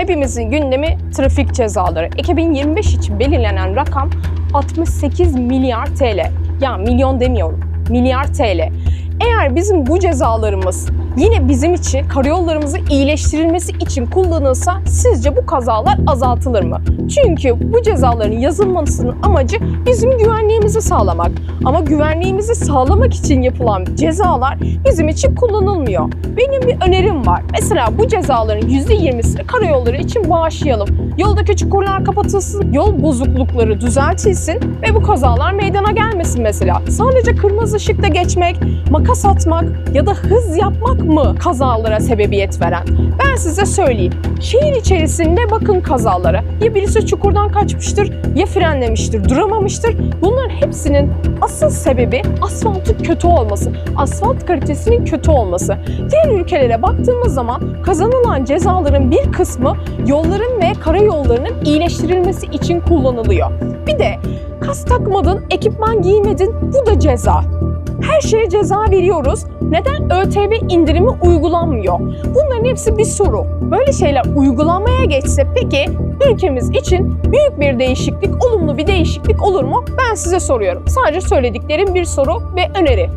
Hepimizin gündemi trafik cezaları. 2025 için belirlenen rakam 68 milyar TL. Ya milyon demiyorum, milyar TL. Eğer bizim bu cezalarımız yine bizim için karayollarımızı iyileştirilmesi için kullanılsa sizce bu kazalar azaltılır mı? Çünkü bu cezaların yazılmasının amacı bizim güvenliğimizi sağlamak. Ama güvenliğimizi sağlamak için yapılan cezalar bizim için kullanılmıyor. Benim bir önerim var. Mesela bu cezaların %20'sini karayolları için bağışlayalım. Yoldaki çukurlar kapatılsın, yol bozuklukları düzeltilsin ve bu kazalar meydana gelmesin mesela. Sadece kırmızı ışıkta geçmek, makas atmak ya da hız yapmak mı kazalara sebebiyet veren? Ben size söyleyeyim. Şehir içerisinde bakın kazalara. Ya birisi çukurdan kaçmıştır, ya frenlemiştir, duramamıştır. Bunların hepsinin asıl sebebi asfaltın kötü olması, asfalt kalitesinin kötü olması. Diğer ülkelere baktığımız zaman kazanılan cezaların bir kısmı yolların ve karayollarının iyileştirilmesi için kullanılıyor. Bir de kas takmadın, ekipman giymedin bu da ceza. Her şeye ceza veriyoruz. Neden ÖTV indirimi uygulanmıyor? Bunların hepsi bir soru. Böyle şeyler uygulanmaya geçse peki ülkemiz için büyük bir değişiklik, olumlu bir değişiklik olur mu? Ben size soruyorum. Sadece söylediklerim bir soru ve öneri.